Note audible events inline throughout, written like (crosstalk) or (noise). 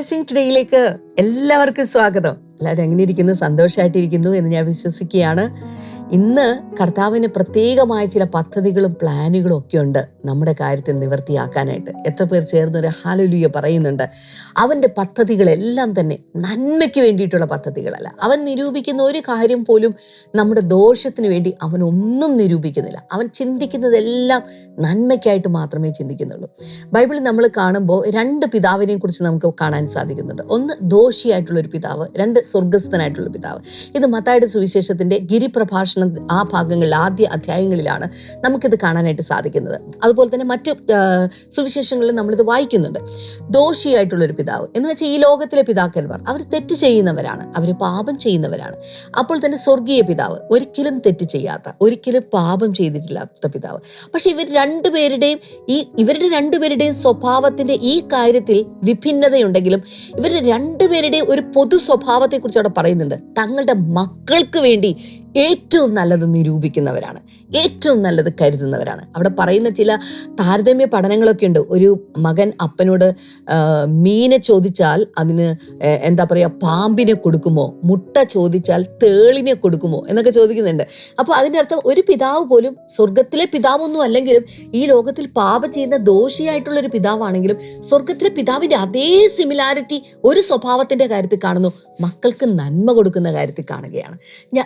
Blessing ടുഡേയിലേക്ക് എല്ലാവർക്കും സ്വാഗതം. എല്ലാവരും എങ്ങനെ ഇരിക്കുന്നു? സന്തോഷമായിട്ടിരിക്കുന്നു എന്ന് ഞാൻ വിശ്വസിക്കുകയാണ്. ഇന്ന് കർത്താവിന് പ്രത്യേകമായ ചില പദ്ധതികളും പ്ലാനുകളും ഒക്കെ ഉണ്ട് നമ്മുടെ കാര്യത്തിൽ നിവൃത്തിയാക്കാനായിട്ട് എത്ര പേർ ചേർന്ന് ഒരു ഹാലലുയ പറയുന്നുണ്ട്. അവന്റെ പദ്ധതികളെല്ലാം തന്നെ നന്മയ്ക്ക് വേണ്ടിയിട്ടുള്ള പദ്ധതികളല്ല. അവൻ നിരൂപിക്കുന്ന ഒരു കാര്യം പോലും നമ്മുടെ ദോഷത്തിന് വേണ്ടി അവൻ ഒന്നും നിരൂപിക്കുന്നില്ല. അവൻ ചിന്തിക്കുന്നതെല്ലാം നന്മയ്ക്കായിട്ട് മാത്രമേ ചിന്തിക്കുന്നുള്ളൂ. ബൈബിളിൽ നമ്മൾ കാണുമ്പോൾ രണ്ട് പിതാവിനെയും കുറിച്ച് നമുക്ക് കാണാൻ സാധിക്കുന്നുണ്ട്. ഒന്ന് ദോഷിയായിട്ടുള്ള ഒരു പിതാവ് രണ്ട് സ്വർഗസ്ഥനായിട്ടുള്ള പിതാവ്. ഇത് മത്തായുടെ സുവിശേഷത്തിന്റെ ഗിരിപ്രഭാഷണം ആ ഭാഗങ്ങളിൽ ആദ്യ അധ്യായങ്ങളിലാണ് നമുക്കിത് കാണാനായിട്ട് സാധിക്കുന്നത്. അതുപോലെ തന്നെ മറ്റ് സുവിശേഷങ്ങളിൽ നമ്മളിത് വായിക്കുന്നുണ്ട്. ദോഷിയായിട്ടുള്ളൊരു പിതാവ്. എന്ന് വെച്ചാൽ ഈ ലോകത്തിലെ പിതാക്കന്മാർ അവർ തെറ്റ് ചെയ്യുന്നവരാണ്. അവർ പാപം ചെയ്യുന്നവരാണ്. അപ്പോൾ തന്നെ സ്വർഗീയ പിതാവ് ഒരിക്കലും തെറ്റ് ചെയ്യാത്ത ഒരിക്കലും പാപം ചെയ്തിട്ടില്ലാത്ത പിതാവ്. പക്ഷെ ഇവർ രണ്ടുപേരുടെയും ഈ ഇവരുടെ രണ്ടുപേരുടെയും സ്വഭാവത്തിന്റെ ഈ കാര്യത്തിൽ വിഭിന്നതയുണ്ടെങ്കിലും ഇവരുടെ രണ്ടുപേരുടെയും ഒരു പൊതു സ്വഭാവത്തെക്കുറിച്ച് അവിടെ പറയുന്നുണ്ട്. തങ്ങളുടെ മക്കൾക്ക് വേണ്ടി ഏറ്റവും നല്ലത് നിരൂപിക്കുന്നവരാണ്. ഏറ്റവും നല്ലത് കരുതുന്നവരാണ്. അവിടെ പറയുന്ന ചില താരതമ്യ പഠനങ്ങളൊക്കെ ഉണ്ട്. ഒരു മകൻ അപ്പനോട് മീനെ ചോദിച്ചാൽ അതിന് എന്താ പറയുക പാമ്പിനെ കൊടുക്കുമോ? മുട്ട ചോദിച്ചാൽ തേളിനെ കൊടുക്കുമോ? എന്നൊക്കെ ചോദിക്കുന്നുണ്ട്. അപ്പോൾ അതിന്റെ അർത്ഥം ഒരു പിതാവ് പോലും സ്വർഗത്തിലെ പിതാവൊന്നും അല്ലെങ്കിലും ഈ ലോകത്തിൽ പാപം ചെയ്യുന്ന ദോഷിയായിട്ടുള്ള ഒരു പിതാവാണെങ്കിലും സ്വർഗത്തിലെ പിതാവിന്റെ അതേ സിമിലാരിറ്റി ഒരു സ്വഭാവത്തിന്റെ കാര്യത്തിൽ കാണുന്നു. മക്കൾക്ക് നന്മ കൊടുക്കുന്ന കാര്യത്തിൽ കാണുകയാണ്.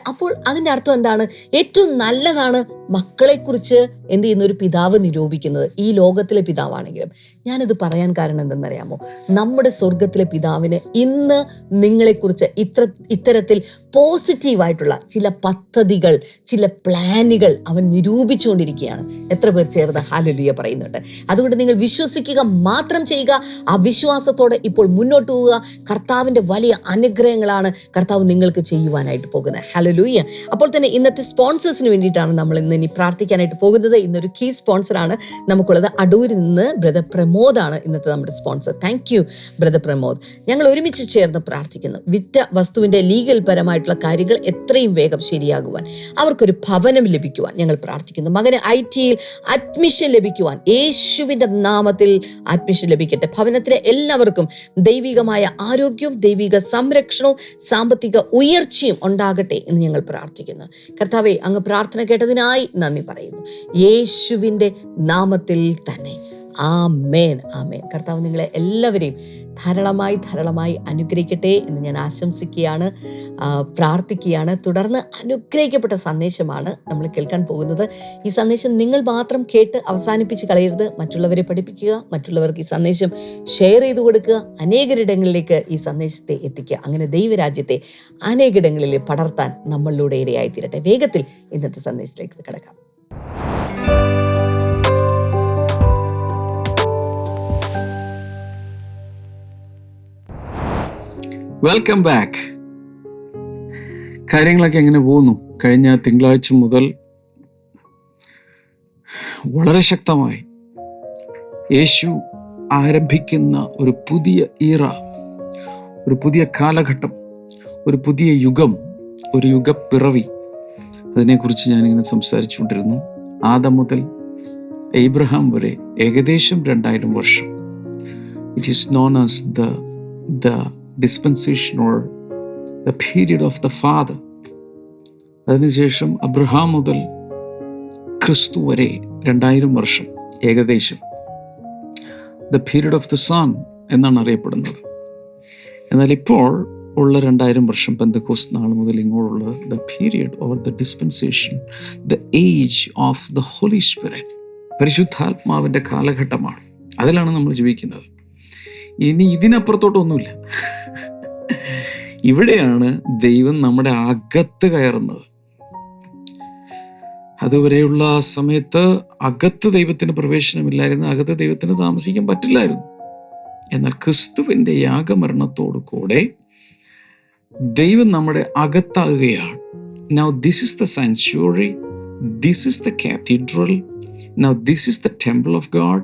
അപ്പോൾ അതിന്റെ അർത്ഥം എന്താണ്? ഏറ്റവും നല്ലതാണ് മക്കളെക്കുറിച്ച് എന്ത് ചെയ്യുന്ന ഒരു പിതാവ് നിരൂപിക്കുന്നത്. ഈ ലോകത്തിലെ പിതാവാണെങ്കിലും. ഞാനിത് പറയാൻ കാരണം എന്തെന്നറിയാമോ? നമ്മുടെ സ്വർഗത്തിലെ പിതാവിന് ഇന്ന് നിങ്ങളെക്കുറിച്ച് ഇത്ര ഇത്തരത്തിൽ പോസിറ്റീവായിട്ടുള്ള ചില പദ്ധതികൾ ചില പ്ലാനുകൾ അവൻ നിരൂപിച്ചുകൊണ്ടിരിക്കുകയാണ്. എത്ര പേർ ചേർന്ന് ഹാലലുയ പറയുന്നുണ്ട്. അതുകൊണ്ട് നിങ്ങൾ വിശ്വസിക്കുക മാത്രം ചെയ്യുക ആ വിശ്വാസത്തോടെ ഇപ്പോൾ മുന്നോട്ട് പോവുക. കർത്താവിന്റെ വലിയ അനുഗ്രഹങ്ങളാണ് കർത്താവ് നിങ്ങൾക്ക് ചെയ്യുവാനായിട്ട് പോകുന്നത്. ഹലലൂയ അപ്പോൾ തന്നെ ഇന്നത്തെ സ്പോൺസേഴ്സിന് വേണ്ടിയിട്ടാണ് നമ്മൾ ഇന്ന് ഇനി പ്രാർത്ഥിക്കാനായിട്ട് പോകുന്നത്. ഇന്നൊരു കീ സ്പോൺസറാണ് നമുക്കുള്ളത് അടൂരിൽ നിന്ന് ബ്രദർ പ്രമോദാണ് ഇന്നത്തെ നമ്മുടെ sponsor thank you brother Pramod. ഞങ്ങൾ ഒരുമിച്ച് ചേർന്ന് പ്രാർത്ഥിക്കുന്നു. വിറ്റ വസ്തുവിന്റെ ലീഗൽ പരമായിട്ടുള്ള കാര്യങ്ങൾ എത്രയും വേഗം ശരിയാകുവാൻ അവർക്കൊരു ഭവനം ലഭിക്കുവാൻ ഞങ്ങൾ പ്രാർത്ഥിക്കുന്നു. മകന് ഐ ടിയിൽ അഡ്മിഷൻ ലഭിക്കുവാൻ യേശുവിന്റെ നാമത്തിൽ അഡ്മിഷൻ ലഭിക്കട്ടെ. ഭവനത്തിലെ എല്ലാവർക്കും ദൈവികമായ ആരോഗ്യവും ദൈവിക സംരക്ഷണവും സാമ്പത്തിക ഉയർച്ചയും ഉണ്ടാകട്ടെ എന്ന് ഞങ്ങൾ പ്രാർത്ഥിക്കുന്നു. കർത്താവെ അങ്ങ് പ്രാർത്ഥന കേട്ടതിനായി നന്ദി പറയുന്നു. യേശുവിന്റെ നാമത്തിൽ തന്നെ. ആമേൻ. ആമേൻ. കർത്താവ് നിങ്ങളെ എല്ലാവരെയും ധാരാളമായി ധാരാളമായി അനുഗ്രഹിക്കട്ടെ എന്ന് ഞാൻ ആശംസിക്കുകയാണ് പ്രാർത്ഥിക്കുകയാണ്. തുടർന്ന് അനുഗ്രഹിക്കപ്പെട്ട സന്ദേശമാണ് നമ്മൾ കേൾക്കാൻ പോകുന്നത്. ഈ സന്ദേശം നിങ്ങൾ മാത്രം കേട്ട് അവസാനിപ്പിച്ച് കളയരുത്. മറ്റുള്ളവരെ പഠിപ്പിക്കുക മറ്റുള്ളവർക്ക് ഈ സന്ദേശം ഷെയർ ചെയ്തു കൊടുക്കുക അനേകരിടങ്ങളിലേക്ക് ഈ സന്ദേശത്തെ എത്തിക്കുക. അങ്ങനെ ദൈവരാജ്യത്തെ അനേകിടങ്ങളിൽ പടർത്താൻ നമ്മളിലൂടെ ഇടയായിത്തീരട്ടെ. വേഗത്തിൽ ഇന്നത്തെ സന്ദേശത്തിലേക്ക് കിടക്കാം. വെൽക്കം ബാക്ക് കാര്യങ്ങളൊക്കെ എങ്ങനെ പോകുന്നു? കഴിഞ്ഞ തിങ്കളാഴ്ച മുതൽ വളരെ ശക്തമായി യേശു ആരംഭിക്കുന്ന ഒരു പുതിയ ഈറ ഒരു പുതിയ കാലഘട്ടം ഒരു പുതിയ യുഗം ഒരു യുഗപ്പിറവി. അതിനെക്കുറിച്ച് ഞാനിങ്ങനെ സംസാരിച്ചുകൊണ്ടിരുന്നു. ആദം മുതൽ എബ്രഹാം വരെ ഏകദേശം രണ്ടായിരം വർഷം. It is known as the the dispensation or the period of the father. അതിനുശേഷം അബ്രഹാം മുതൽ ക്രിസ്തു വരെ രണ്ടായിരം വർഷം ഏകദേശം. The period of the son എന്നാണ് അറിയപ്പെടുന്നത്. എന്നാൽ ഇപ്പോൾ ഉള്ള രണ്ടായിരം വർഷം പെന്തക്കോസ് നാൾ മുതൽ ഇങ്ങോട്ടുള്ള the period or the dispensation the age of the holy spirit പരിശുദ്ധാത്മാവിന്റെ കാലഘട്ടമാണ്. അതിലാണ് നമ്മൾ ജീവിക്കുന്നത്. ഇനി ഇതിനപ്പുറത്തോട്ടൊന്നുമില്ല. ഇവിടെയാണ് ദൈവം നമ്മുടെ അകത്ത് കയറുന്നത്. അതുവരെയുള്ള ആ സമയത്ത് അകത്ത് ദൈവത്തിന് പ്രവേശനമില്ലായിരുന്നു അകത്ത് ദൈവത്തിന് താമസിക്കാൻ പറ്റില്ലായിരുന്നു. എന്നാൽ ക്രിസ്തുവിന്റെ യാഗമരണത്തോടു കൂടെ ദൈവം നമ്മുടെ അകത്താകുകയാണ്. Now this is the sanctuary this is the cathedral now this is the temple of God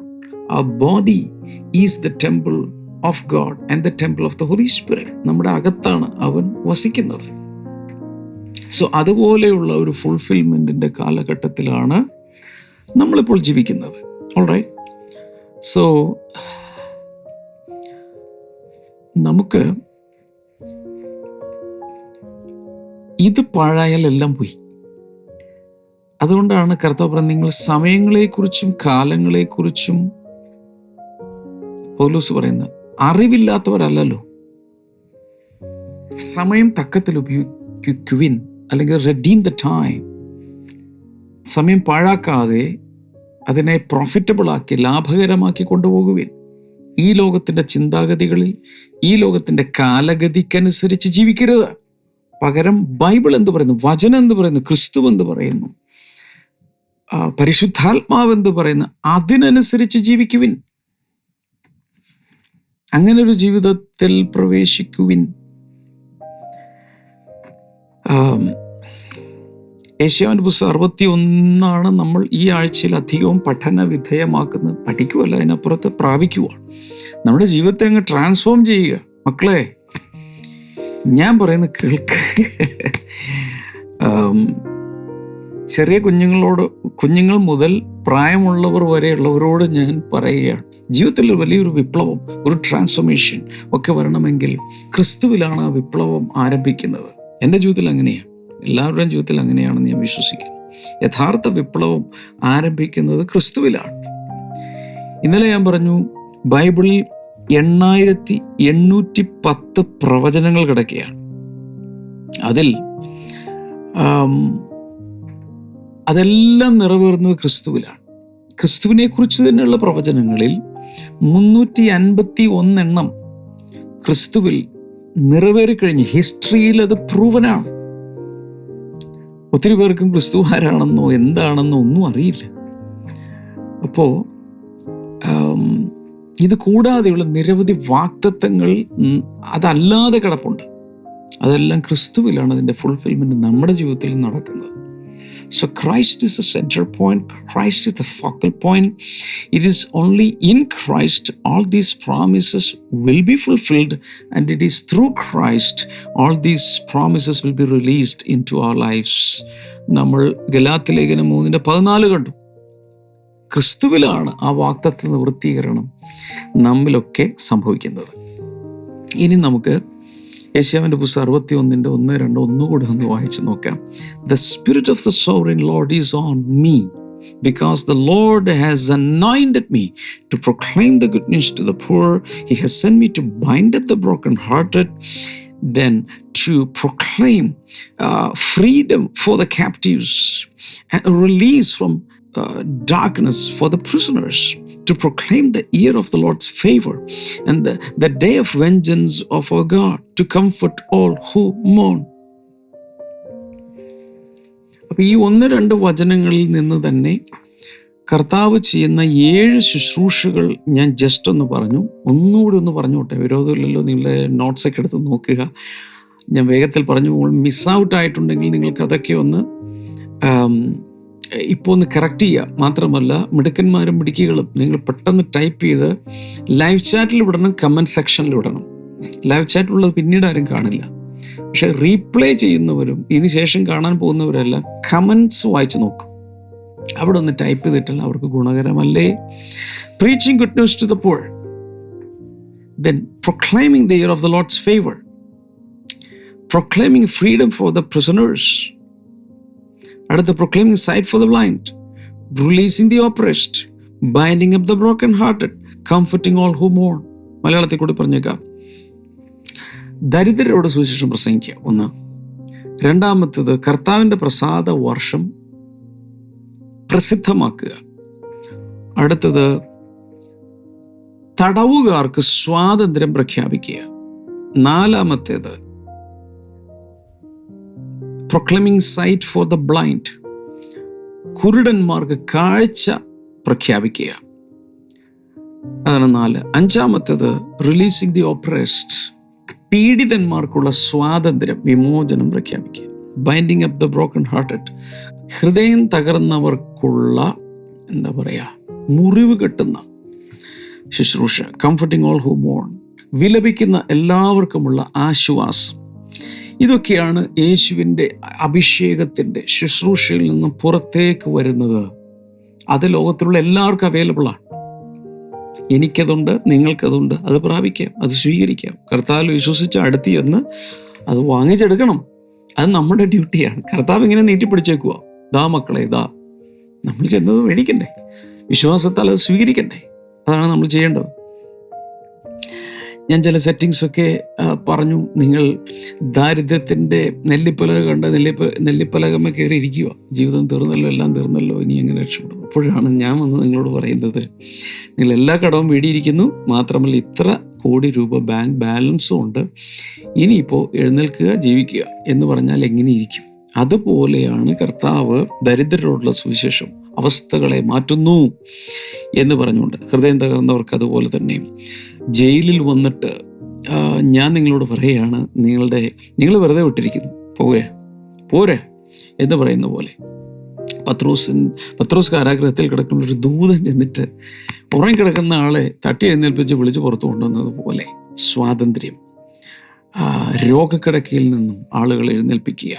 ആ body is the temple of God and the temple of the holy spirit നമ്മുടെ അകത്താണ് അവൻ വസിക്കുന്നത്. സോ അതുപോലെയുള്ള ഒരു ഫുൾഫിൽമെന്റിന്റെ കാലഘട്ടത്തിലാണ് നമ്മളിപ്പോൾ ജീവിക്കുന്നത്. ഓൾറൈറ്റ് സോ നമുക്ക് ഇത് പാഴായാൽ എല്ലാം പോയി. അതുകൊണ്ടാണ് കർത്താവ് പറഞ്ഞ നിങ്ങൾ സമയങ്ങളെക്കുറിച്ചും കാലങ്ങളെക്കുറിച്ചും പൗലൂസ് പറയുന്നത് അറിവില്ലാത്തവരല്ലല്ലോ. സമയം തക്കത്തിൽ ഉപയോഗിക്കുവിൻ അല്ലെങ്കിൽ റെഡീം ദ ടൈം സമയം പാഴാക്കാതെ അതിനെ പ്രോഫിറ്റബിൾ ആക്കി ലാഭകരമാക്കി കൊണ്ടുപോകുവിൻ. ഈ ലോകത്തിന്റെ ചിന്താഗതികളിൽ ഈ ലോകത്തിന്റെ കാലഗതിക്കനുസരിച്ച് ജീവിക്കരുത്. പകരം ബൈബിൾ എന്ന് പറയുന്നു? വചനം എന്ന് പറയുന്നു? ക്രിസ്തു എന്ത് പറയുന്നു? പരിശുദ്ധാത്മാവ് എന്ത് പറയുന്നു? അതിനനുസരിച്ച് ജീവിക്കുവിൻ. അങ്ങനെ ഒരു ജീവിതത്തിൽ പ്രവേശിക്കുവിൻ. ഏഷ്യാവിന്റെ പുസ്തകം അറുപത്തി ഒന്നാണ് നമ്മൾ ഈ ആഴ്ചയിൽ അധികവും പഠന വിധേയമാക്കുന്നത്. പഠിക്കുമല്ല അതിനപ്പുറത്ത് പ്രാപിക്കുക നമ്മുടെ ജീവിതത്തെ അങ്ങ് ട്രാൻസ്ഫോം ചെയ്യുക. മക്കളെ ഞാൻ പറയുന്ന കേൾക്കുക ചെറിയ കുഞ്ഞുങ്ങളോട് കുഞ്ഞുങ്ങൾ മുതൽ പ്രായമുള്ളവർ വരെയുള്ളവരോട് ഞാൻ പറയുകയാണ്. ജീവിതത്തിൽ വലിയൊരു വിപ്ലവം ഒരു ട്രാൻസ്ഫോർമേഷൻ ഒക്കെ വരണമെങ്കിൽ ക്രിസ്തുവിലാണ് ആ വിപ്ലവം ആരംഭിക്കുന്നത്. എന്റെ ജീവിതത്തിൽ അങ്ങനെയാണ്. എല്ലാവരുടെയും ജീവിതത്തിൽ അങ്ങനെയാണെന്ന് ഞാൻ വിശ്വസിക്കുന്നു. യഥാർത്ഥ വിപ്ലവം ആരംഭിക്കുന്നത് ക്രിസ്തുവിലാണ്. ഇന്നലെ ഞാൻ പറഞ്ഞു ബൈബിളിൽ എണ്ണായിരത്തി എണ്ണൂറ്റി പത്ത് പ്രവചനങ്ങൾ കിടക്കുകയാണ്. അതിൽ അതെല്ലാം നിറവേറുന്നത് ക്രിസ്തുവിലാണ്. ക്രിസ്തുവിനെ കുറിച്ച് തന്നെയുള്ള പ്രവചനങ്ങളിൽ മുന്നൂറ്റി അൻപത്തി ഒന്നെണ്ണം ക്രിസ്തുവിൽ നിറവേറിക്കഴിഞ്ഞ് ഹിസ്റ്ററിയിൽ അത് പ്രൂവനാണ്. ഒത്തിരി പേർക്കും ക്രിസ്തു ആരാണെന്നോ എന്താണെന്നോ ഒന്നും അറിയില്ല. അപ്പോൾ ഇത് കൂടാതെയുള്ള നിരവധി വാക്തത്വങ്ങൾ അതല്ലാതെ കിടപ്പുണ്ട്. അതെല്ലാം ക്രിസ്തുവിലാണ് അതിന്റെ ഫുൾഫിൽമെന്റ് നമ്മുടെ ജീവിതത്തിൽ നടക്കുന്നത്. So Christ is the center point. Christ is the focal point. It is only in Christ all these promises will be fulfilled, and it is through Christ all these promises will be released into our lives. നമ്മൾ ഗലാത്തി ലേഖനം മൂന്നിന്റെ പതിനാല് കണ്ടു ക്രിസ്തുവിലാണ് ആ വാക്തത്വ നിവൃത്തീകരണം നമ്മിലൊക്കെ സംഭവിക്കുന്നത് ഇനി നമുക്ക് യേശാവിൻ്റെ പുസ്തകം അറുപത്തി ഒന്നിൻ്റെ ഒന്ന് രണ്ട് ഒന്നുകൂടെ ഒന്ന് വായിച്ച് നോക്കാം the spirit of the sovereign lord is on me because the Lord has anointed me to proclaim the good news to the poor. He has sent me to bind up the brokenhearted, then to proclaim uh, freedom for the captives and a release from uh, darkness for the prisoners. To proclaim the year of the Lord's favor and the, the day of vengeance of our God, to comfort all who mourn. അപ്പൊ ഈ ഒന്ന് രണ്ട് വചനങ്ങളിൽ നിന്ന് തന്നെ കർത്താവ് ചെയ്യുന്ന ഏഴ് ശുശ്രൂഷകൾ ഞാൻ ജസ്റ്റ് ഒന്ന് പറഞ്ഞു. ഒന്നുകൂടി ഒന്ന് പറഞ്ഞോട്ടെ വിരോധമില്ലല്ലോ നിങ്ങളുടെ നോട്ട്സ് ഒക്കെ എടുത്ത് നോക്കുക. ഞാൻ വേഗത്തിൽ പറഞ്ഞു. മിസ് ഔട്ട് ആയിട്ടുണ്ടെങ്കിൽ നിങ്ങൾക്ക് അതൊക്കെ ഒന്ന് ഇപ്പോൾ ഒന്ന് കറക്റ്റ് ചെയ്യുക മാത്രമല്ല മിടുക്കന്മാരും മിടുക്കികളും നിങ്ങൾ പെട്ടെന്ന് ടൈപ്പ് ചെയ്ത് ലൈവ് ചാറ്റിൽ വിടണം കമന്റ് സെക്ഷനിൽ വിടണം. ലൈവ് ചാറ്റ് ഉള്ളത് പിന്നീട് ആരും കാണില്ല. പക്ഷെ റീപ്ലേ ചെയ്യുന്നവരും ഇതിന് ശേഷം കാണാൻ പോകുന്നവരെല്ലാം കമൻസ് വായിച്ചു നോക്കും. അവിടെ ഒന്ന് ടൈപ്പ് ചെയ്തിട്ടല്ല അവർക്ക് ഗുണകരമല്ലേ? Preaching good news to the poor then proclaiming the year of the Lord's favour proclaiming freedom for the prisoners അടുത്ത proclaiming sight for the blind releasing the oppressed binding up the broken hearted comforting all who മോൺ മലയാളത്തിൽ കൂടി പറഞ്ഞേക്കാം. ദരിദ്രരോട് സുവിശേഷം പ്രസംഗിക്കുക ഒന്ന് രണ്ടാമത്തത് കർത്താവിന്റെ പ്രസാദ വർഷം പ്രസിദ്ധമാക്കുക. അടുത്തത് തടവുകാർക്ക് സ്വാതന്ത്ര്യം പ്രഖ്യാപിക്കുക. നാലാമത്തേത് proclaiming sight for the blind കുരുടന്മാർക്ക് കാഴ്ച പ്രഖ്യാപിക്കുക. അതാണ് നാല് അഞ്ചാമത്തേത് റിലീസിംഗ് ദി ഓപ്പറേസ്റ്റ് പീഡിതന്മാർക്കുള്ള സ്വാതന്ത്ര്യം വിമോചനം പ്രഖ്യാപിക്കുക. Binding up the broken hearted ഹൃദയം തകർന്നവർക്കുള്ള എന്താ പറയുക മുറിവ് കെട്ടുന്ന ശുശ്രൂഷ. കംഫർട്ടിങ് ഓൾ ഹു മോൺ വിലപിക്കുന്ന എല്ലാവർക്കുമുള്ള ആശ്വാസം. ഇതൊക്കെയാണ് യേശുവിന്റെ അഭിഷേകത്തിന്റെ ശുശ്രൂഷയിൽ നിന്ന് പുറത്തേക്ക് വരുന്നത്. അത് ലോകത്തിലുള്ള എല്ലാവർക്കും അവൈലബിളാണ് എനിക്കതുണ്ട് നിങ്ങൾക്കതുണ്ട് അത് പ്രാപിക്കാം അത് സ്വീകരിക്കാം. കർത്താവിൽ വിശ്വസിച്ച് അടുത്ത് ചെന്ന് അത് വാങ്ങിച്ചെടുക്കണം. അത് നമ്മുടെ ഡ്യൂട്ടിയാണ്. കർത്താവ് ഇങ്ങനെ നീട്ടിപ്പിടിച്ചേക്കുക ദാ മക്കളെ ദാ നമ്മൾ ചെന്നത് മേടിക്കണ്ടേ? വിശ്വാസത്താൽ അത് സ്വീകരിക്കണ്ടേ? അതാണ് നമ്മൾ ചെയ്യേണ്ടത്. ഞാൻ ചില സെറ്റിങ്സൊക്കെ പറഞ്ഞു. നിങ്ങൾ ദാരിദ്ര്യത്തിന്റെ നെല്ലിപ്പലക കണ്ട നെല്ലിപ്പ നെല്ലിപ്പലകമ കയറി ഇരിക്കുക. ജീവിതം തീർന്നല്ലോ എല്ലാം തീർന്നല്ലോ ഇനി എങ്ങനെ രക്ഷപ്പെടും. അപ്പോഴാണ് ഞാൻ വന്ന് നിങ്ങളോട് പറയുന്നത് നിങ്ങൾ എല്ലാ കടവും വീടിയിരിക്കുന്നു. മാത്രമല്ല ഇത്ര കോടി രൂപ ബാങ്ക് ബാലൻസും ഉണ്ട്. ഇനിയിപ്പോൾ എഴുന്നേൽക്കുക ജീവിക്കുക എന്ന് പറഞ്ഞാൽ എങ്ങനെ ഇരിക്കും? അതുപോലെയാണ് കർത്താവ് ദരിദ്രരോടുള്ള സുവിശേഷം അവസ്ഥകളെ മാറ്റുന്നു എന്ന് പറഞ്ഞുകൊണ്ട്. ഹൃദയം തകർന്നവർക്ക് അതുപോലെ തന്നെ. ജയിലിൽ വന്നിട്ട് ഞാൻ നിങ്ങളോട് പറയുകയാണ് നിങ്ങളുടെ നിങ്ങൾ വെറുതെ വിട്ടിരിക്കുന്നു. പോരെ പോരെ എന്ന് പറയുന്ന പോലെ. പത്രോസിൻ പത്രോസ് കാരാഗ്രഹത്തിൽ കിടക്കുന്ന ഒരു ദൂതൻ ചെന്നിട്ട് പുറം കിടക്കുന്ന ആളെ തട്ടി എഴുന്നേൽപ്പിച്ച് വിളിച്ച് പുറത്തു കൊണ്ടുവന്നത് പോലെ. സ്വാതന്ത്ര്യം. രോഗക്കിടക്കയിൽ നിന്നും ആളുകൾ എഴുന്നേൽപ്പിക്കുക.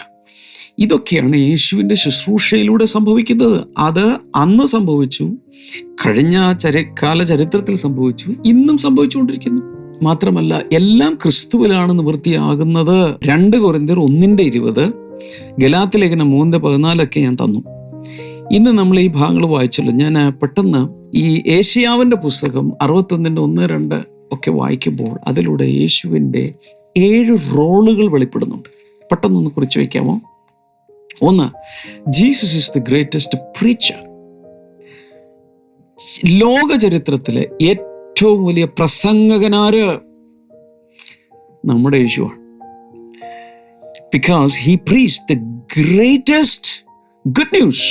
ഇതൊക്കെയാണ് യേശുവിന്റെ ശുശ്രൂഷയിലൂടെ സംഭവിക്കുന്നത്. അത് അന്ന് സംഭവിച്ചു. കഴിഞ്ഞ ചരി കാല ചരിത്രത്തിൽ സംഭവിച്ചു. ഇന്നും സംഭവിച്ചുകൊണ്ടിരിക്കുന്നു. മാത്രമല്ല എല്ലാം ക്രിസ്തുവിലാണ് നിവൃത്തിയാകുന്നത്. രണ്ട് കൊറിന്തിയർ ഒന്നിന്റെ ഇരുപത് ഗലാത്തി ലേഖനം മൂന്നിന്റെ പതിനാലൊക്കെ ഞാൻ തന്നു. ഇന്ന് നമ്മൾ ഈ ഭാഗങ്ങൾ വായിച്ചല്ലോ. ഞാൻ പെട്ടെന്ന് ഈ ഏഷ്യാവിന്റെ പുസ്തകം അറുപത്തൊന്നിന്റെ ഒന്ന് രണ്ട് ഒക്കെ വായിക്കുമ്പോൾ അതിലൂടെ യേശുവിന്റെ ഏഴ് റോളുകൾ വെളിപ്പെടുന്നുണ്ട്. പെട്ടെന്നൊന്ന് കുറിച്ച് വയ്ക്കാമോ ഒന്ന് Jesus is the greatest preacher. ലോക ചരിത്രത്തിലെ ഏറ്റവും വലിയ പ്രസംഗകനാര് നമ്മുടെ യേശുവാണ്. Because he preached the greatest good news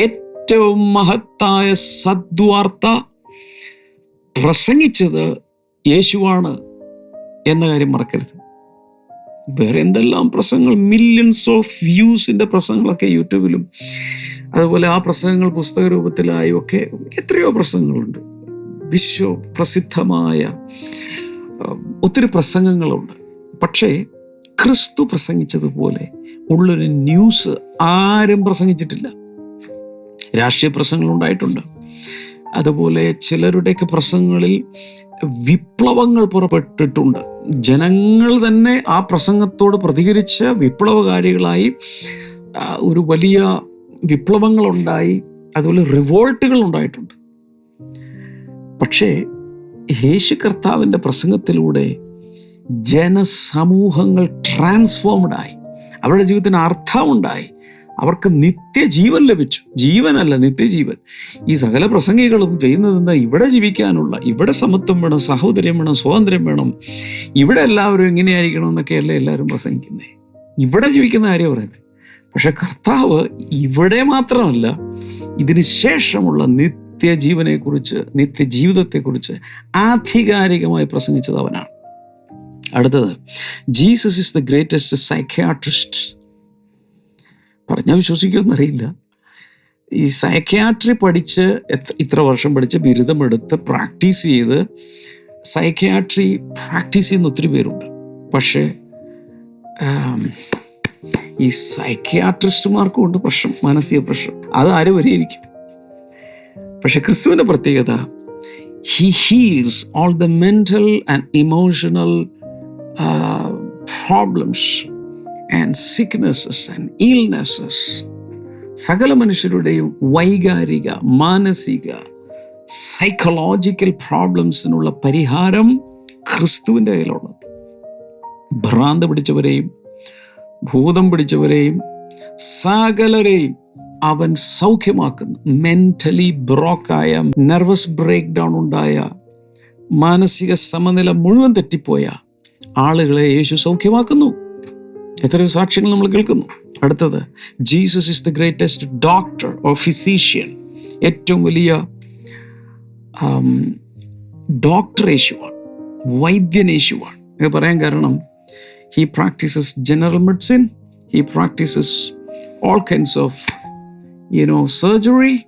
ഏറ്റവും മഹത്തായ സദ്വാർത്ത പ്രസംഗിച്ചത് യേശുവാണ് എന്ന കാര്യം മറക്കരുത്. വേറെ എന്തെല്ലാം പ്രസംഗങ്ങൾ മില്യൺസ് ഓഫ് വ്യൂസിന്റെ പ്രസംഗങ്ങളൊക്കെ യൂട്യൂബിലും അതുപോലെ ആ പ്രസംഗങ്ങൾ പുസ്തക രൂപത്തിലായി ഒക്കെ എത്രയോ പ്രസംഗങ്ങളുണ്ട്. വിശ്വ പ്രസിദ്ധമായ ഒത്തിരി പ്രസംഗങ്ങളുണ്ട്. പക്ഷേ ക്രിസ്തു പ്രസംഗിച്ചതുപോലെ ഉള്ളൊരു ന്യൂസ് ആരും പ്രസംഗിച്ചിട്ടില്ല. രാഷ്ട്രീയ പ്രസംഗങ്ങളുണ്ടായിട്ടുണ്ട് അതുപോലെ ചിലരുടെയൊക്കെ പ്രസംഗങ്ങളിൽ വിപ്ലവങ്ങൾ പുറപ്പെട്ടിട്ടുണ്ട്. ജനങ്ങൾ തന്നെ ആ പ്രസംഗത്തോട് പ്രതികരിച്ച് വിപ്ലവകാരികളായി ഒരു വലിയ വിപ്ലവങ്ങളുണ്ടായി അതുപോലെ റിവോൾട്ടുകൾ ഉണ്ടായിട്ടുണ്ട് പക്ഷേ യേശു കർത്താവിന്റെ പ്രസംഗത്തിലൂടെ ജനസമൂഹങ്ങൾ ട്രാൻസ്ഫോംഡ് ആയി അവരുടെ ജീവിതത്തിന് അർത്ഥമുണ്ടായി. അവർക്ക് നിത്യജീവൻ ലഭിച്ചു. ജീവനല്ല നിത്യജീവൻ. ഈ സകല പ്രസംഗികളും ചെയ്യുന്നത് എന്താ? ഇവിടെ ജീവിക്കാനുള്ള ഇവിടെ സമത്വം വേണം സഹോദര്യം വേണം സ്വാതന്ത്ര്യം വേണം. ഇവിടെ എല്ലാവരും എങ്ങനെയായിരിക്കണം എന്നൊക്കെയല്ലേ എല്ലാവരും പ്രസംഗിക്കുന്നത് ഇവിടെ ജീവിക്കുന്ന കാര്യം പറയുന്നത് പക്ഷെ കർത്താവ് ഇവിടെ മാത്രമല്ല ഇതിന് ശേഷമുള്ള നിത്യജീവനെക്കുറിച്ച് നിത്യജീവിതത്തെക്കുറിച്ച് ആധികാരികമായി പ്രസംഗിച്ചത് അവനാണ്. അടുത്തത് Jesus is the greatest psychiatrist. പറഞ്ഞാൽ വിശ്വസിക്കുമെന്നറിയില്ല ഈ സൈക്യാട്രി പഠിച്ച് ഇത്ര വർഷം പഠിച്ച് ബിരുദമെടുത്ത് പ്രാക്ടീസ് ചെയ്ത് സൈക്യാട്രി പ്രാക്ടീസ് ചെയ്യുന്ന ഒത്തിരി പേരുണ്ട്. പക്ഷേ ഈ സൈക്യാട്രിസ്റ്റുമാർക്കും ഉണ്ട് പ്രശ്നം മാനസിക പ്രശ്നം. അത് ആര് പരിഹരിക്കും? പക്ഷെ ക്രിസ്തുവിന്റെ പ്രത്യേകത he heals all the mental and emotional problems and sicknesses and illnesses സകല മനുഷ്യരുടെയും വൈകാരിക മാനസിക സൈക്കോളജിക്കൽ പ്രോബ്ലംസിനുള്ള പരിഹാരം ക്രിസ്തുവിന്റെ കയ്യിലുള്ളത്. ഭ്രാന്ത് പിടിച്ചവരെയും ഭൂതം പിടിച്ചവരെയും സകലരെയും അവൻ സൗഖ്യമാക്കുന്നു. മെന്റലി ബ്രോക്കായ നെർവസ് ബ്രേക്ക് ഡൗൺ ഉണ്ടായ മാനസിക സമനില മുഴുവൻ തെറ്റിപ്പോയ ആളുകളെ യേശു സൗഖ്യമാക്കുന്നു. എത്രയോ സാക്ഷ്യങ്ങൾ നമ്മൾ കേൾക്കുന്നു. അടുത്തത് Jesus is the greatest doctor or physician ഏറ്റവും വലിയ ഡോക്ടർ യേശുവാണ്. വൈദ്യൻ യേശുവാണ്. ഇത് പറയാൻ കാരണം He practices general medicine. He practices all kinds of, you know, surgery.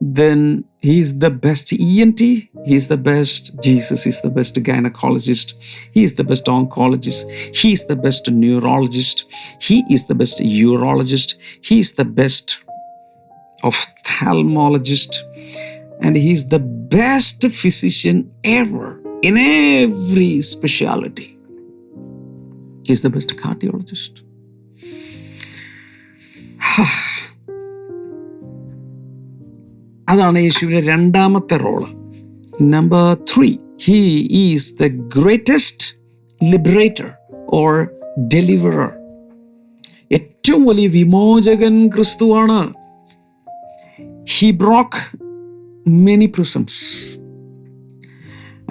Then he's the best ENT. He's the best. Jesus is the best gynecologist. He is the best oncologist. He is the best neurologist. He is the best urologist. He is the best ophthalmologist. And he is the best physician ever in every specialty. Is the best cardiologist അതാണ് യേശുവിന്റെ രണ്ടാമത്തെ role number three he is the greatest liberator or deliverer ഏറ്റവും വലിയ വിമോചകൻ ക്രിസ്തുവാണ്. He broke many prisons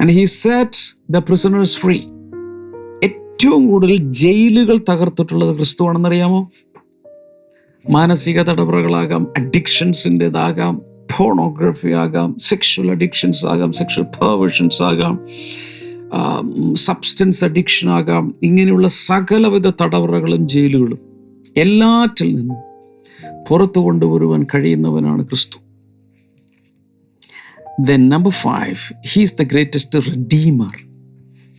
and he set the prisoners free ഏറ്റവും കൂടുതൽ ജയിലുകൾ തകർത്തിട്ടുള്ളത് ക്രിസ്തുവാണെന്നറിയാമോ? മാനസിക തടവറകളാകാം അഡിക്ഷൻസിന്റെതാകാം ഫോണോഗ്രഫി ആകാം സെക്ഷൽ അഡിക്ഷൻസ് ആകാം സെക്ഷൽ പെർവേഷൻസ് ആകാം സബ്സ്റ്റൻസ് അഡിക്ഷൻ ആകാം ഇങ്ങനെയുള്ള സകലവിധ തടവറകളും ജയിലുകളും എല്ലാറ്റിൽ നിന്നും പുറത്തു കൊണ്ടുവരുവാൻ കഴിയുന്നവനാണ് ക്രിസ്തു. Then number five he's the greatest redeemer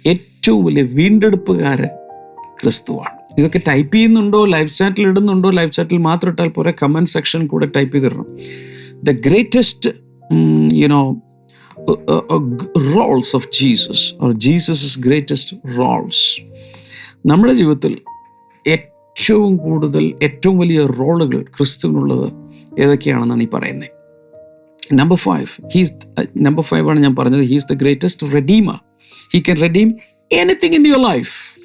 ഏറ്റവും വലിയ വീണ്ടെടുപ്പുകാരൻ ക്രിസ്തുവാണ്. ഇതൊക്കെ ടൈപ്പ് ചെയ്യുന്നുണ്ടോ ലൈവ് ചാറ്റിൽ ഇടുന്നുണ്ടോ ലൈവ് ചാറ്റിൽ മാത്രം ഇട്ടാൽ പോരെ? കമന്റ് സെക്ഷൻ കൂടെ type ചെയ്തിടണം. The greatest you know roles of Jesus or Jesus greatest roles നമ്മുടെ ജീവിതത്തിൽ ഏറ്റവും കൂടുതൽ ഏറ്റവും വലിയ റോളുകൾ ക്രിസ്തുവിനുള്ളത് ഏതൊക്കെയാണെന്നാണ് ഈ പറയുന്നത്? Number five he's number five ആണ് ഞാൻ പറഞ്ഞത്. He's the greatest redeemer he can redeem anything in your life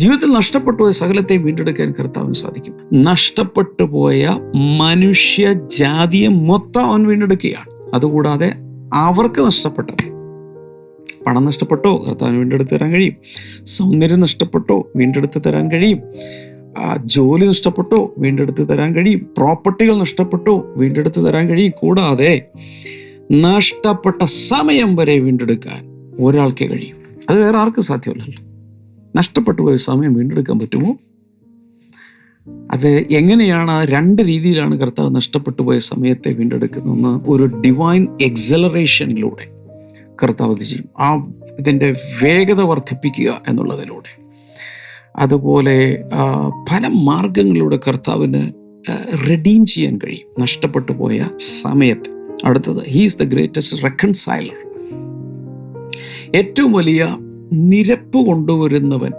ജീവിതത്തിൽ നഷ്ടപ്പെട്ടു പോയ സകലത്തെ വീണ്ടെടുക്കാൻ കർത്താവിന് സാധിക്കും. നഷ്ടപ്പെട്ടു പോയ മനുഷ്യ ജാതിയെ മൊത്തം അവൻ വീണ്ടെടുക്കുകയാണ്. അതുകൂടാതെ അവർക്ക് നഷ്ടപ്പെട്ടത്. പണം നഷ്ടപ്പെട്ടോ കർത്താവിന് വീണ്ടെടുത്ത് തരാൻ കഴിയും. സൗന്ദര്യം നഷ്ടപ്പെട്ടോ വീണ്ടെടുത്ത് തരാൻ കഴിയും. ജോലി നഷ്ടപ്പെട്ടോ വീണ്ടെടുത്ത് തരാൻ കഴിയും. പ്രോപ്പർട്ടികൾ നഷ്ടപ്പെട്ടോ വീണ്ടെടുത്ത് തരാൻ കഴിയും. കൂടാതെ നഷ്ടപ്പെട്ട സമയം വരെ വീണ്ടെടുക്കാൻ ഒരാൾക്കേ കഴിയും. അത് വേറെ ആർക്കും സാധ്യമല്ലല്ലോ. നഷ്ടപ്പെട്ടു പോയ സമയം വീണ്ടെടുക്കാൻ പറ്റുമോ? അത് എങ്ങനെയാണ് ആ രണ്ട് രീതിയിലാണ് കർത്താവ് നഷ്ടപ്പെട്ടു പോയ സമയത്തെ വീണ്ടെടുക്കുന്നതെന്ന് ഒരു ഡിവൈൻ എക്സലറേഷനിലൂടെ കർത്താവ് ചെയ്യും? ആ ഇതിന്റെ വേഗത വർദ്ധിപ്പിക്കുക എന്നുള്ളതിലൂടെ. അതുപോലെ പല മാർഗങ്ങളിലൂടെ കർത്താവിന് റെഡീം ചെയ്യാൻ കഴിയും നഷ്ടപ്പെട്ടു പോയ സമയത്ത്. അടുത്തത് ഹീസ് ദ ഗ്രേറ്റസ്റ്റ് റെക്കൺസൈലർ ഏറ്റവും വലിയ നിരപ്പ് കൊണ്ടുവരുന്നവൻ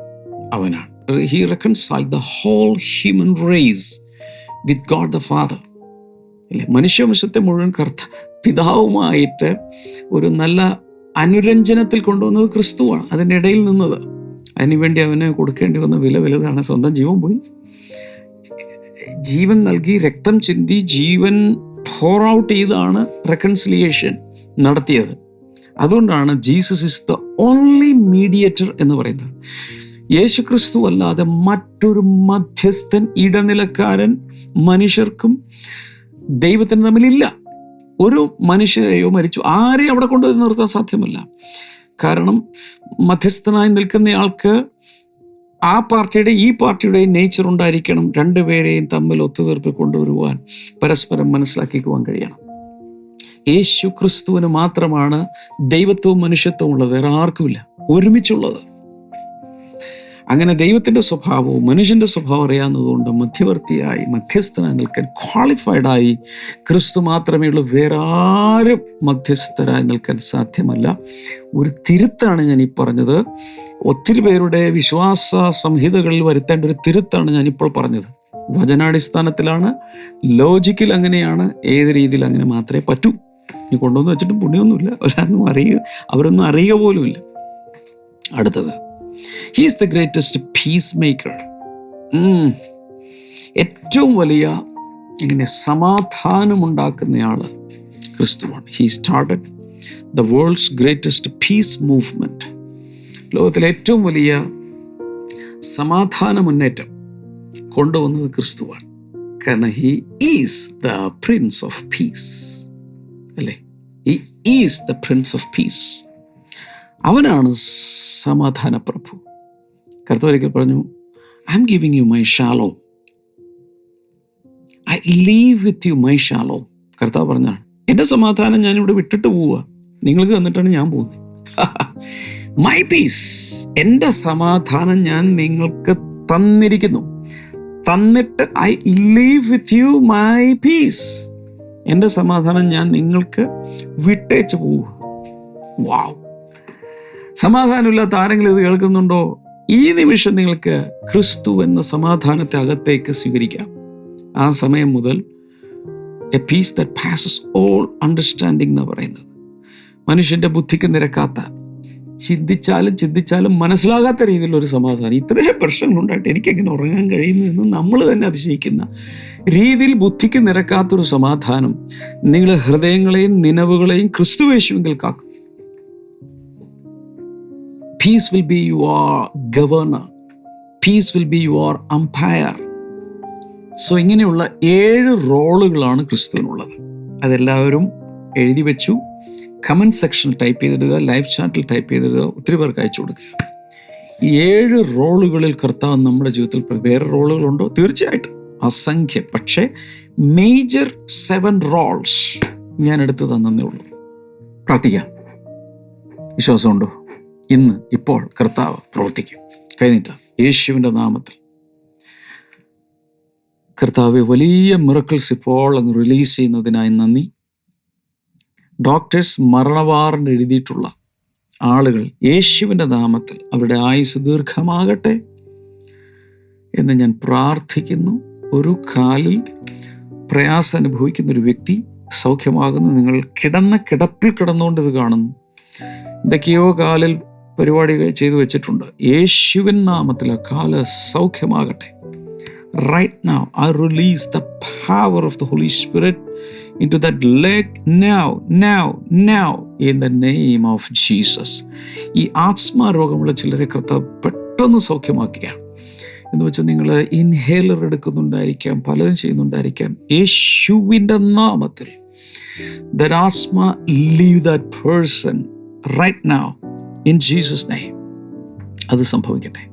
അവനാണ്. He reconcile the whole human race with God the Father അല്ലേ? മനുഷ്യവംശത്തെ മുഴുവൻ കർത്ത പിതാവുമായിട്ട് ഒരു നല്ല അനുരഞ്ജനത്തിൽ കൊണ്ടുവന്നത് ക്രിസ്തുവാണ്. അതിന്റെ ഇടയിൽ നിന്നത്. അതിനുവേണ്ടി അവന് കൊടുക്കേണ്ടി വന്ന വില വലുതാണ്. സ്വന്തം ജീവൻ പോയി. ജീവൻ നൽകി രക്തം ചിന്തി ജീവൻ ഫോർ ഔട്ട് ചെയ്താണ് റെക്കൺസിലിയേഷൻ നടത്തിയത്. അതുകൊണ്ടാണ് Jesus is the only mediator എന്ന് പറയുന്നത്. യേശു ക്രിസ്തു അല്ലാതെ മറ്റൊരു മധ്യസ്ഥൻ ഇടനിലക്കാരൻ മനുഷ്യർക്കും ദൈവത്തിന് തമ്മിലില്ല. ഒരു മനുഷ്യരെയോ മരിച്ചു ആരെയും അവിടെ കൊണ്ടുവന്ന് നിർത്താൻ സാധ്യമല്ല. കാരണം മധ്യസ്ഥനായി നിൽക്കുന്നയാൾക്ക് ആ പാർട്ടിയുടെ ഈ പാർട്ടിയുടെയും നേച്ചർ ഉണ്ടായിരിക്കണം. രണ്ടുപേരെയും തമ്മിൽ ഒത്തുതീർപ്പിൽ കൊണ്ടുവരുവാൻ പരസ്പരം മനസ്സിലാക്കിക്കുവാൻ കഴിയണം. യേശു ക്രിസ്തുവിന് മാത്രമാണ് ദൈവത്വവും മനുഷ്യത്വവും ഉള്ളത്. വേറെ ആർക്കുമില്ല. ഒരുമിച്ചുള്ളത്. അങ്ങനെ ദൈവത്തിന്റെ സ്വഭാവവും മനുഷ്യന്റെ സ്വഭാവം അറിയാവുന്നതുകൊണ്ട് മധ്യവർത്തിയായി മധ്യസ്ഥനായി നിൽക്കാൻ ക്വാളിഫൈഡായി ക്രിസ്തു മാത്രമേ ഉള്ളൂ. വേറെ ആരും മധ്യസ്ഥരായി നിൽക്കാൻ സാധ്യമല്ല. ഒരു തിരുത്താണ് ഞാൻ ഈ പറഞ്ഞത്. ഒത്തിരി പേരുടെ വിശ്വാസ സംഹിതകളിൽ വരുത്തേണ്ട ഒരു തിരുത്താണ് ഞാനിപ്പോൾ പറഞ്ഞത്. വചനാടിസ്ഥാനത്തിലാണ് ലോജിക്കിൽ അങ്ങനെയാണ് ഏത് രീതിയിൽ അങ്ങനെ മാത്രമേ പറ്റൂ. ഇനി കൊണ്ടുവന്ന് വെച്ചിട്ട് പുണ്യമൊന്നുമില്ല അവരൊന്നും അറിയുക അവരൊന്നും അറിയുക പോലുമില്ല. അടുത്തത്. He's the greatest peace maker ഏറ്റവും വലിയ ഇങ്ങനെ സമാധാനമുണ്ടാക്കുന്നയാൾ ക്രിസ്തുവാണ്. He started the world's greatest peace movement ലോകത്തിലെ ഏറ്റവും വലിയ സമാധാന മുന്നേറ്റം കൊണ്ടുവന്നത് ക്രിസ്തുവാണ്. കാരണം he is the prince of peace അല്ലേ? Is the prince of peace അവനാണ് സമാധാന പ്രഭു. കർത്താവ് ഒരിക്കൽ പറഞ്ഞു I M giving you my shallow I leave with you my shallow കർത്താവ് പറഞ്ഞാണ് എന്റെ സമാധാനം ഞാൻ ഇവിടെ വിട്ടിട്ട് പോവുക. നിങ്ങൾക്ക് തന്നിട്ടാണ് ഞാൻ പോകുന്നത്. (laughs) മൈ പീസ് എന്റെ സമാധാനം ഞാൻ നിങ്ങൾക്ക് തന്നിരിക്കുന്നു. തന്നിട്ട് I leave with you my peace എന്റെ സമാധാനം ഞാൻ നിങ്ങൾക്ക് വിട്ടേച്ചു പോവുക വാ സമാധാനമില്ലാത്ത ആരെങ്കിലും ഇത് കേൾക്കുന്നുണ്ടോ? ഈ നിമിഷം നിങ്ങൾക്ക് ക്രിസ്തു എന്ന സമാധാനത്തെ അകത്തേക്ക് സ്വീകരിക്കാം. ആ സമയം മുതൽ a peace that passes all understanding എന്ന് പറയുന്നത്. മനുഷ്യന്റെ ബുദ്ധിക്ക് നിരക്കാത്ത ചിന്തിച്ചാലും ചിന്തിച്ചാലും മനസ്സിലാകാത്ത ഒരു സമാധാനം. ഇത്രയും പ്രശ്നങ്ങളുണ്ടായിട്ട് എനിക്കെങ്ങനെ ഉറങ്ങാൻ കഴിയുന്നു എന്ന് നമ്മൾ തന്നെ അതിശയിക്കുന്ന രീതിയിൽ ബുദ്ധിക്ക് നിരക്കാത്തൊരു സമാധാനം നിങ്ങൾ ഹൃദയങ്ങളെയും നിലവുകളെയും ക്രിസ്തുവേശുവെങ്കിൽ കാക്കും. Peace will be your governor peace will be your umpire so ഇങ്ങനെയുള്ള ഏഴ് റോളുകളാണ് ക്രിസ്തുവിനുള്ളത്. അതെല്ലാവരും എഴുതി വെച്ചു കമന്റ് സെക്ഷനിൽ ടൈപ്പ് ചെയ്തിടുക ലൈവ് ചാറ്റിൽ ടൈപ്പ് ചെയ്തിടുക ഒത്തിരി പേർക്ക് അയച്ചു കൊടുക്കുക. ഈ ഏഴ് റോളുകളിൽ കർത്താവ് നമ്മുടെ ജീവിതത്തിൽ വേറെ റോളുകളുണ്ടോ? തീർച്ചയായിട്ടും. അസംഖ്യം. പക്ഷേ മേജർ സെവൻ റോൾസ് ഞാൻ എടുത്തു തന്നേ ഉള്ളൂ. പ്രാർത്ഥിക്കാം. വിശ്വാസമുണ്ടോ? ഇന്ന് ഇപ്പോൾ കർത്താവ് പ്രവർത്തിക്കും. കഴിഞ്ഞിട്ട യേശുവിന്റെ നാമത്തിൽ. കർത്താവ് വലിയ മിറക്കിൾസ് ഇപ്പോൾ അങ്ങ് റിലീസ് ചെയ്യുന്നതിനായി നന്ദി. ഡോക്ടേഴ്സ് മരണവാറണ്ട് എഴുതിയിട്ടുള്ള ആളുകൾ യേശുവിന്റെ നാമത്തിൽ അവരുടെ ആയുസ് ദീർഘമാകട്ടെ എന്ന് ഞാൻ പ്രാർത്ഥിക്കുന്നു. ഒരു കാലിൽ പ്രയാസം അനുഭവിക്കുന്ന ഒരു വ്യക്തി സൗഖ്യമാകുന്നു. നിങ്ങൾ കിടന്ന കിടപ്പിൽ കിടന്നുകൊണ്ട് ഇത് കാണുന്നു. എന്തൊക്കെയോ കാലിൽ പരിപാടി ചെയ്തു വെച്ചിട്ടുണ്ട്. യേശുവിൻ നാമത്തിൽ ആ കാൽ സൗഖ്യമാകട്ടെ. Right now I release the power of the holy spirit into that leg now now now in the name of jesus. ഈ ആത്മാ രോഗമുള്ള ചിലരെ കർത്താവ് പെട്ടെന്ന് സൗഖ്യമാക്കുകയാണ്. എന്ന് വെച്ചാൽ നിങ്ങൾ ഇൻഹേലർ എടുക്കുന്നുണ്ടായിരിക്കാം പലതും ചെയ്യുന്നുണ്ടായിരിക്കാം. യേശുവിന്റെ നാമത്തിൽ. That asthma leave that person right now. In jesus name. അത് സംഭവിക്കട്ടെ.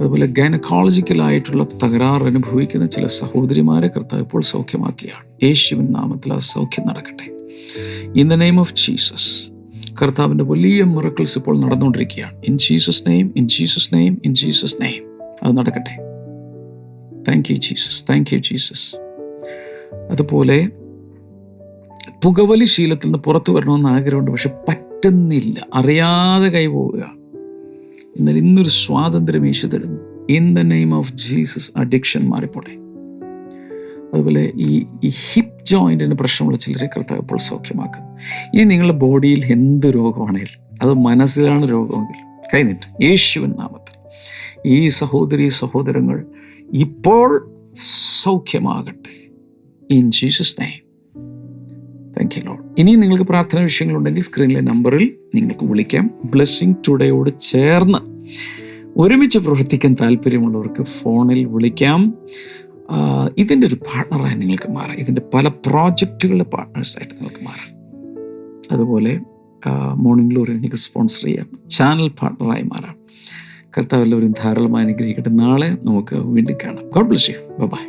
അതുപോലെ ഗൈനക്കോളജിക്കലായിട്ടുള്ള തകരാറ് അനുഭവിക്കുന്ന ചില സഹോദരിമാരെ കർത്താവ് ഇപ്പോൾ സൗഖ്യമാക്കിയാണ്. യേശുവിൻ നാമത്തിൽ ആ സൗഖ്യം നടക്കട്ടെ. In the name of Jesus കർത്താവിന്റെ വലിയ മിറക്കിൾസ് ഇപ്പോൾ നടന്നുകൊണ്ടിരിക്കുകയാണ്. In Jesus name in Jesus name in Jesus name അത് നടക്കട്ടെ. Thank you Jesus thank you Jesus അതുപോലെ പുകവലി ശീലത്തിൽ നിന്ന് പുറത്തു വരണമെന്ന് ആഗ്രഹമുണ്ട് പക്ഷെ പറ്റുന്നില്ല. അറിയാതെ കൈപോവുക എന്നാൽ ഇന്നൊരു സ്വാതന്ത്ര്യം യേശു തരുന്നു. In the name of Jesus addiction മാറിപ്പോട്ടെ. അതുപോലെ ഈ ഈ ഹിപ്പ് ജോയിന്റിന് പ്രശ്നമുള്ള ചിലരെ കർത്താവ് ഇപ്പോൾ സൗഖ്യമാക്കുന്നു. ഇനി നിങ്ങളുടെ ബോഡിയിൽ എന്ത് രോഗമാണെങ്കിലും അത് മനസ്സിലാണ് രോഗമെങ്കിൽ കഴിഞ്ഞിട്ട് യേശുവിൻ നാമത്തിൽ. ഈ സഹോദരി സഹോദരങ്ങൾ ഇപ്പോൾ സൗഖ്യമാകട്ടെ. In Jesus name thank you Lord ഇനി നിങ്ങൾക്ക് പ്രാർത്ഥന വിഷയങ്ങളുണ്ടെങ്കിൽ സ്ക്രീനിലെ നമ്പറിൽ നിങ്ങൾക്ക് വിളിക്കാം. ബ്ലെസ്സിങ് ടുഡേയോട് ചേർന്ന് ഒരുമിച്ച് പ്രവർത്തിക്കാൻ താല്പര്യമുള്ളവർക്ക് ഫോണിൽ വിളിക്കാം. ഇതിന്റെ ഒരു പാർട്ണറായി നിങ്ങൾക്ക് മാറാം. ഇതിന്റെ പല പ്രോജക്റ്റുകളുടെ പാർട്ട്നേഴ്സായിട്ട് നിങ്ങൾക്ക് മാറാം. അതുപോലെ മോർണിംഗ് ഗ്ലോറി നിങ്ങൾക്ക് സ്പോൺസർ ചെയ്യാം. ചാനൽ പാർട്ണറായി മാറാം. കർത്താവ് എല്ലാവരും ധാരാളമായി അനുഗ്രഹിക്കട്ടെ. നാളെ നമുക്ക് വീണ്ടും കാണാം. God bless you by